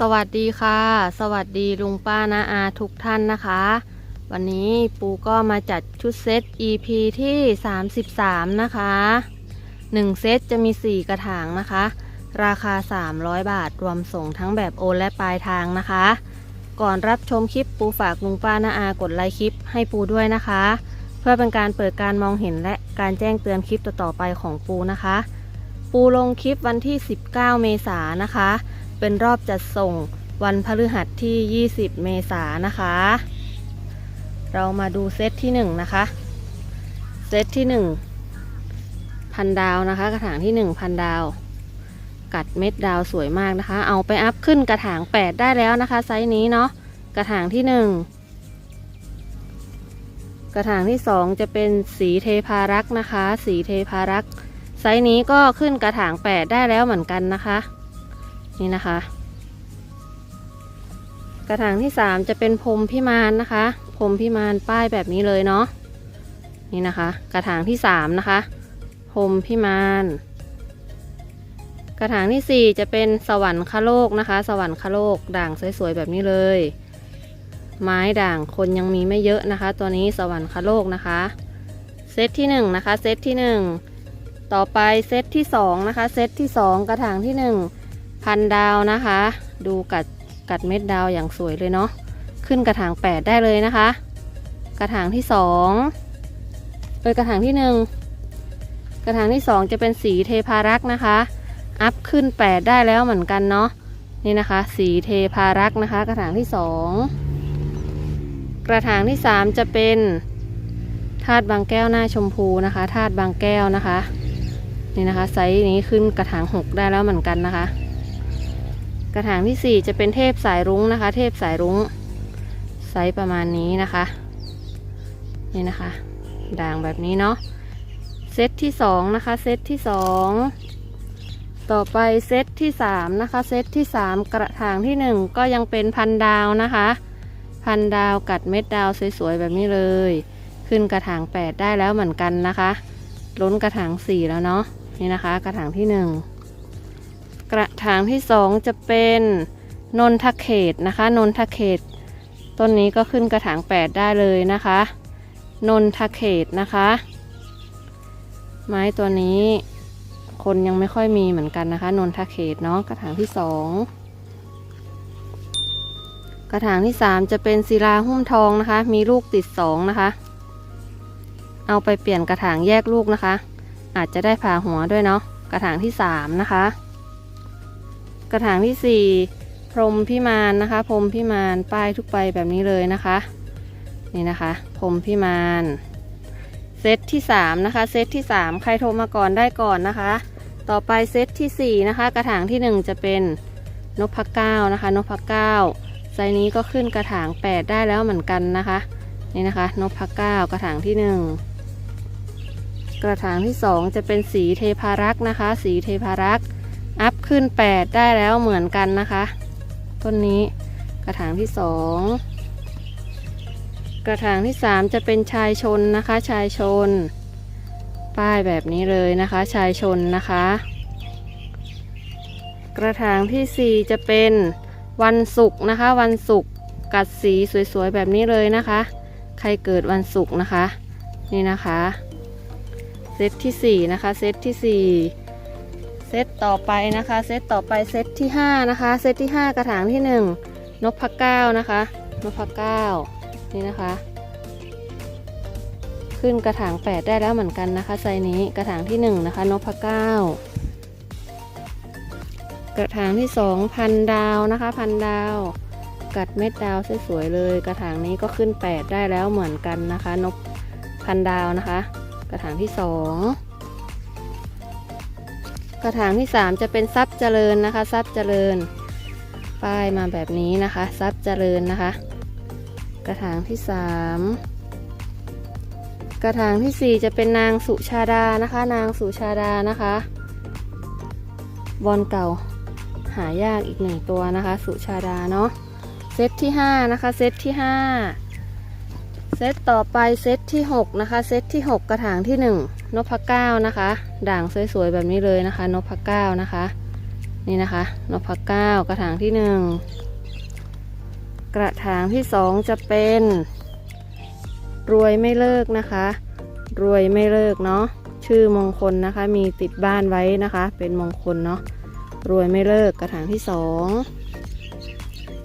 สวัสดีค่ะ สวัสดีลุงป้านาอาทุกท่านนะคะ วันนี้ปูก็มาจัดชุดเซต EP ที่ 33 นะคะ 1 เซตจะมี 4 กระถางนะคะ ราคา 300 บาทรวมส่งทั้งแบบโอนและปลายทางนะคะ ก่อนรับชมคลิปปูฝากลุงป้านาอากดไลค์คลิปให้ปูด้วยนะคะ เพื่อเป็นการเปิดการมองเห็นและการแจ้งเตือนคลิปต่อๆไปของปูนะคะ ปูลงคลิปวันที่ 19 เมษายนนะคะ เป็นรอบจัดส่งวันพฤหัสที่ 20 เมษายนนะคะ เรามาดูเซตที่ 1 นะคะ เซตที่ 1 พันดาวนะคะ กระถางที่ 1 พันดาว กัดเม็ดดาวสวยมากนะคะ เอาไปอัพขึ้นกระถาง 8 ได้แล้วนะคะ ไซส์นี้เนาะ กระถางที่ 1 กระถางที่ 2 จะเป็นสีเทพารักษ์นะคะ สีเทพารักษ์ไซส์นี้ก็ขึ้นกระถาง 8 ได้แล้วเหมือนกันนะคะ นี่นะคะ กระถางที่3จะเป็นพรมพิมานนะคะ พรมพิมานป้ายแบบนี้เลยเนาะนี่นะคะ กระถางที่3นะคะพรมพิมานกระถางที่ 4 จะเป็นสวรรคโลกนะคะ สวรรคโลกด่างสวยๆแบบนี้เลย ไม้ด่างคนยังมีไม่เยอะนะคะ ตัวนี้สวรรคโลกนะคะ เซตที่1นะคะเซตที่ 1 ต่อไปเซตที่2นะคะเซตที่ 2 กระถางที่ 1 พันดาวนะคะ ดูกัดกัดเม็ดดาวอย่างสวยเลยเนาะขึ้นกระถาง 8 ได้เลยนะคะ กระถางที่ 2เอยกระถางที่ 1 กระถางที่ 2 จะเป็นสีเทพารักษ์นะคะ อัพขึ้น 8 ได้แล้วเหมือนกันเนาะนี่นะคะ สีเทพารักษ์นะคะ กระถางที่ 2 กระถางที่ 3 จะเป็นธาตุบางแก้วหน้าชมพูนะคะธาตุบางแก้วนะคะ นี่นะคะไซส์นี้ขึ้นกระถาง 6 ได้แล้วเหมือนกันนะคะ กระถางที่ 4 จะเป็นเทพสายรุ้งนะคะ เทพสายรุ้งไซส์ประมาณนี้นะคะ นี่นะคะ ด่างแบบนี้เนาะเซตที่ 2 นะคะ เซตที่ 2 ต่อไปเซตที่ 3 นะคะ เซตที่ 3 กระถางที่ 1 ก็ยังเป็นพันดาวนะคะ พันดาวกัดเม็ดดาวสวยๆแบบนี้เลย ขึ้นกระถาง 8 ได้แล้วเหมือนกันนะคะ ล้นกระถาง 4 แล้วเนาะนี่นะคะ กระถางที่ 1 กระถางที่2จะเป็นนนทเขตนะคะนนทเขต ต้นนี้ก็ขึ้นกระถาง8ได้เลยนะคะ นนทเขตนะคะ ไม้ตัวนี้คนยังไม่ค่อยมีเหมือนกันนะคะ นนทเขตเนาะกระถางที่2กระถางที่3จะเป็นศิลาหุ้มทองนะคะ มีลูกติด2นะคะ เอาไปเปลี่ยนกระถางแยกลูกนะคะ อาจจะได้ผ่าหัวด้วยเนาะกระถางที่3นะคะ ระถางที่ 4 พรมพิมานนะคะ พรมพิมานป้ายทุกใบแบบนี้เลยนะคะ นี่นะคะ พรมพิมานเซตที่ 3 นะคะ เซตที่ 3 ใครโทรมาก่อนได้ก่อนนะคะ ต่อไปเซตที่ 4 นะคะ กระถางที่ 1 จะเป็นนพเก้านะคะนพเก้าไซนี้ก็ขึ้นกระถาง 8 ได้แล้วเหมือนกันนะคะ นี่นะคะนพเก้ากระถางที่ 1 กระถางที่ 2 จะเป็นสีเทพารักษ์นะคะ สีเทพารักษ์ ขึ้น 8 ได้แล้วเหมือนกันนะคะ ต้นนี้กระถางที่ 2 กระถางที่ 3 จะเป็นชายชนนะคะ ชายชน ป้ายแบบนี้เลยนะคะ ชายชนนะคะ กระถางที่ 4 จะเป็นวันศุกร์นะคะ วันศุกร์กัดสีสวยๆแบบนี้เลยนะคะ ใครเกิดวันศุกร์นะคะ นี่นะคะ เซตที่ 4 นะคะ เซตที่ 4 ซตต่อไปนะคะ เซตต่อไปเซตที่ 5 นะคะ เซตที่ 5 กระถางที่ 1 นกพเก้านะคะนกพเก้านี่นะคะ ขึ้นกระถาง 8 ได้แล้วเหมือนกันนะคะไซนี้กระถางที่ 1 นะคะนกพเก้ากระถางที่ 2 พันดาวนะคะ พันดาว กัดเม็ดดาวสวยๆเลย กระถางนี้ก็ขึ้น 8 ได้แล้วเหมือนกันนะคะ นกพันดาวนะคะ กระถางที่ 2 กระถางที่ 3 จะเป็นทรัพย์เจริญนะคะทรัพย์เจริญ ป้ายมาแบบนี้นะคะทรัพย์เจริญนะคะ กระถางที่ 3 กระถางที่ 4 จะเป็นนางสุชาดานะคะ นางสุชาดานะคะบอลเก่าหายากอีกหนึ่งตัวนะคะ สุชาดาเนาะเซตที่ 5 นะคะ เซตที่5เซตต่อไปเซตที่ 6 นะคะ เซตที่ 6 กระถางที่ 1 นพเก้านะคะ ด่างสวยๆแบบนี้เลยนะคะ นพเก้านะคะ นี่นะคะ นพเก้ากระถางที่หนึ่งกระถางที่สองจะเป็น รวยไม่เลิกนะคะ รวยไม่เลิกเนาะชื่อมงคลนะคะ มีติดบ้านไว้นะคะ เป็นมงคลเนาะรวยไม่เลิกกระถางที่สอง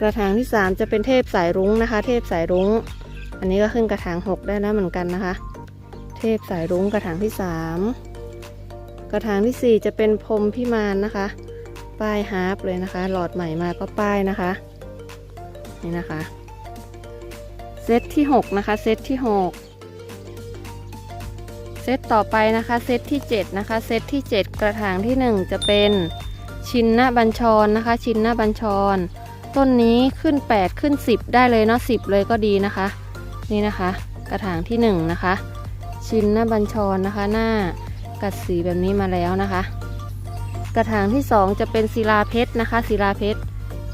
กระถางที่สามจะเป็นเทพสายรุ้งนะคะ เทพสายรุ้ง อันนี้ก็ขึ้นกระถางหกได้แล้วเหมือนกันนะคะ เทพสายรุ้งกระถางที่สามกระถางที่สี่จะเป็นพรมพิมานนะคะ ป้ายฮาร์ปเลยนะคะ หลอดใหม่มาก็ป้ายนะคะ นี่นะคะ เซตที่ 6 นะคะ เซตที่ 6 เซตต่อไปนะคะ เซตที่ 7 นะคะ เซตที่ 7 กระถางที่ 1 จะเป็นชินนบัญชรนะคะ ชินนบัญชร ต้นนี้ขึ้น 8 ขึ้น 10 ได้เลยเนาะ10 เลยก็ดีนะคะ นี่นะคะ กระถางที่ 1 นะคะ ชินหน้าบัญชรนะคะ หน้ากัดสีแบบนี้มาแล้วนะคะ กระถางที่ 2 จะเป็นศิลาเพชรนะคะศิลาเพชร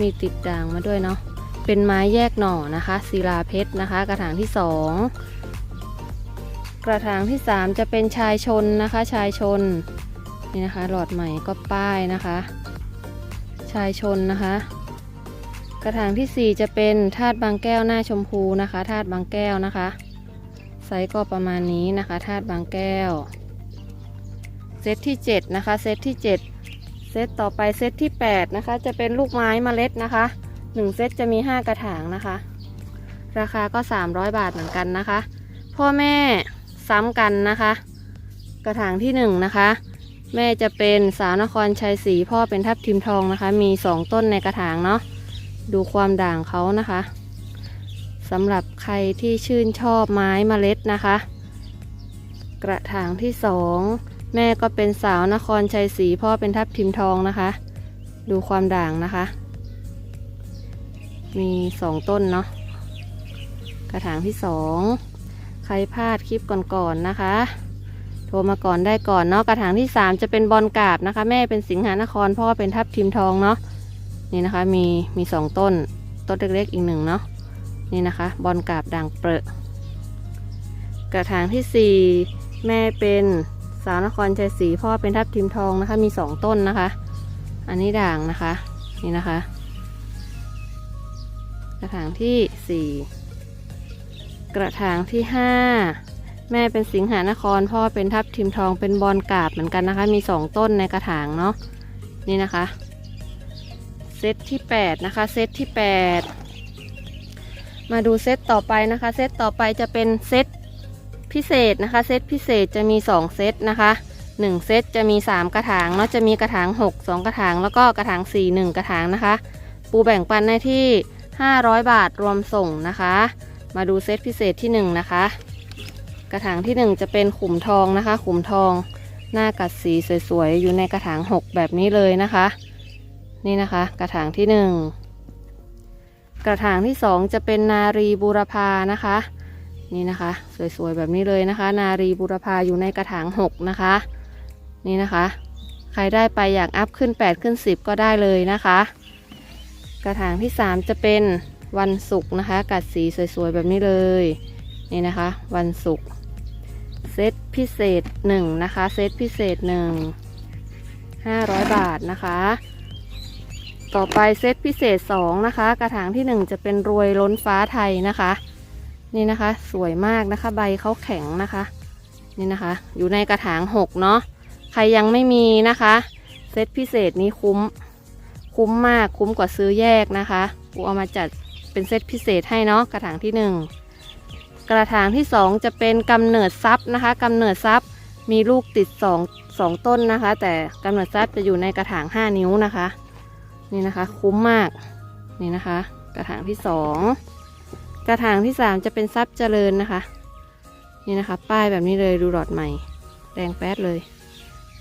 มีติดด่างมาด้วยเนาะเป็นไม้แยกหน่อนะคะศิลาเพชรนะคะ กระถางที่ 2 กระถางที่ 3 จะเป็นชายชนนะคะ ชายชนนี่นะคะ หลอดใหม่ก็ป้ายนะคะ ชายชนนะคะ กระถางทีสี่ 4 จะเป็นธาตุบางแก้วหน้าชมพูนะคะธาตุบางแก้วนะคะ ไซส์ก็ประมาณนี้นะคะธาตุบางแก้ว เซตที่ 7 นะคะ เซตที่ 7 เซตต่อไปเซตที่ 8 นะคะ จะเป็นลูกไม้เมล็ดนะคะ 1 เซตจะมี 5 กระถางนะคะ ราคาก็ 300 บาทเหมือนกันนะคะ พ่อแม่ซ้ำกันนะคะ กระถางที่ 1 นะคะแม่จะเป็นสาวนครชัยศรีพ่อเป็นทับทิมทองนะคะ มี 2 ต้นในกระถางเนาะ ดูความด่างเขานะคะสำหรับใครที่ชื่นชอบไม้เมล็ดนะคะ กระถางที่2แม่ก็เป็นสาวนครชัยศรีพ่อเป็นทับทิมทองนะคะ ดูความด่างนะคะ มีสองต้นเนาะกระถางที่สองใครพลาดคลิปก่อนๆนะคะ โทรมาก่อนได้ก่อนเนาะกระถางที่สามจะเป็นบอลกาบนะคะ แม่เป็นสิงหานครพ่อเป็นทับทิมทองเนาะ นี่นะคะมีมีสองต้น ต้นเล็กๆอีกหนึ่งเนาะนี่นะคะ บอลกาบด่างเปรอะกระถางที่สี่แม่เป็นสาวนครชัยศรีพ่อเป็นทับทิมทองนะคะ มีสองต้นนะคะ อันนี้ด่างนะคะ นี่นะคะ กระถางที่สี่กระถางที่ห้าแม่เป็นสิงหานคร พ่อเป็นทับทิมทองเป็นบอลกาบเหมือนกันนะคะ มีสองต้นในกระถางเนาะนี่นะคะ เซตที่แปดนะคะ เซตที่แปดมาดูเซตต่อไปนะคะ เซตต่อไปจะเป็นเซตพิเศษนะคะ เซตพิเศษจะมี 2 เซตนะคะ1เซตจะมี 3 กระถางเนาะจะมีกระถาง 6 2 กระถาง แล้วก็กระถาง 4 1 กระถางนะคะ ปูแบ่งปันในที่ 500 บาทรวมส่งนะคะ มาดูเซตพิเศษที่ 1 นะคะ กระถางที่ 1 จะเป็นขุมทองนะคะ ขุมทองหน้ากัดสีสวยๆ อยู่ในกระถาง 6 แบบนี้เลยนะคะ นี่นะคะ กระถางที่ 1 กระถางที่ 2 จะเป็นนารีบูรพานะคะ นี่นะคะ สวยๆแบบนี้เลยนะคะ นารีบุรพาอยู่ในกระถาง 6 นะคะ นี่นะคะ ใครได้ไปอยากอัพขึ้น 8 ขึ้น 10 ก็ได้เลยนะคะ กระถางที่ 3 จะเป็นวันศุกร์นะคะ กัดสีสวยๆแบบนี้เลย นี่นะคะ วันศุกร์เซตพิเศษ 1 นะคะ เซตพิเศษ 1 500 บาทนะคะ ต่อไปเซตพิเศษ 2 นะคะ กระถางที่ 1 จะเป็นรวยล้นฟ้าไทยนะคะ นี่นะคะ สวยมากนะคะ ใบเขาแข็งนะคะ นี่นะคะ อยู่ในกระถางหกเนาะใครยังไม่มีนะคะ เซตพิเศษนี้คุ้ม คุ้มมากคุ้มกว่าซื้อแยกนะคะกูเอามาจัดเป็นเซตพิเศษให้เนาะกระถางที่หนึ่งกระถางที่สองจะเป็นกำเนิดทรัพย์นะคะกำเนิดทรัพย์มีลูกติดสองสองต้นนะคะ แต่กำเนิดทรัพย์จะอยู่ในกระถางห้านิ้วนะคะ นี่นะคะ คุ้มมากนี่นะคะ กระถางที่สองกระถางที่3จะเป็นทรัพย์เจริญนะคะ นี่นะคะ ป้ายแบบนี้เลยดูหลอดใหม่แดงแป๊ดเลย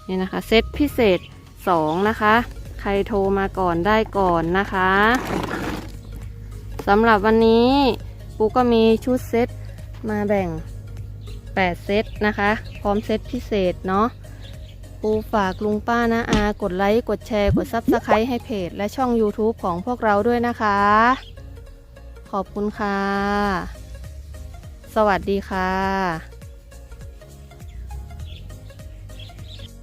นี่นะคะ เซตพิเศษ2นะคะ ใครโทรมาก่อนได้ก่อนนะคะสำหรับวันนี้ปูก็มีชุดเซตมาแบ่ง 8 เซตนะคะ พร้อมเซตพิเศษเนาะ ปูฝากลุงป้านะอา กดไลค์ กดแชร์ กดซับสไครต์ให้เพจ และช่อง YouTube ของพวกเราด้วยนะคะ ขอบคุณค่ะ สวัสดีค่ะ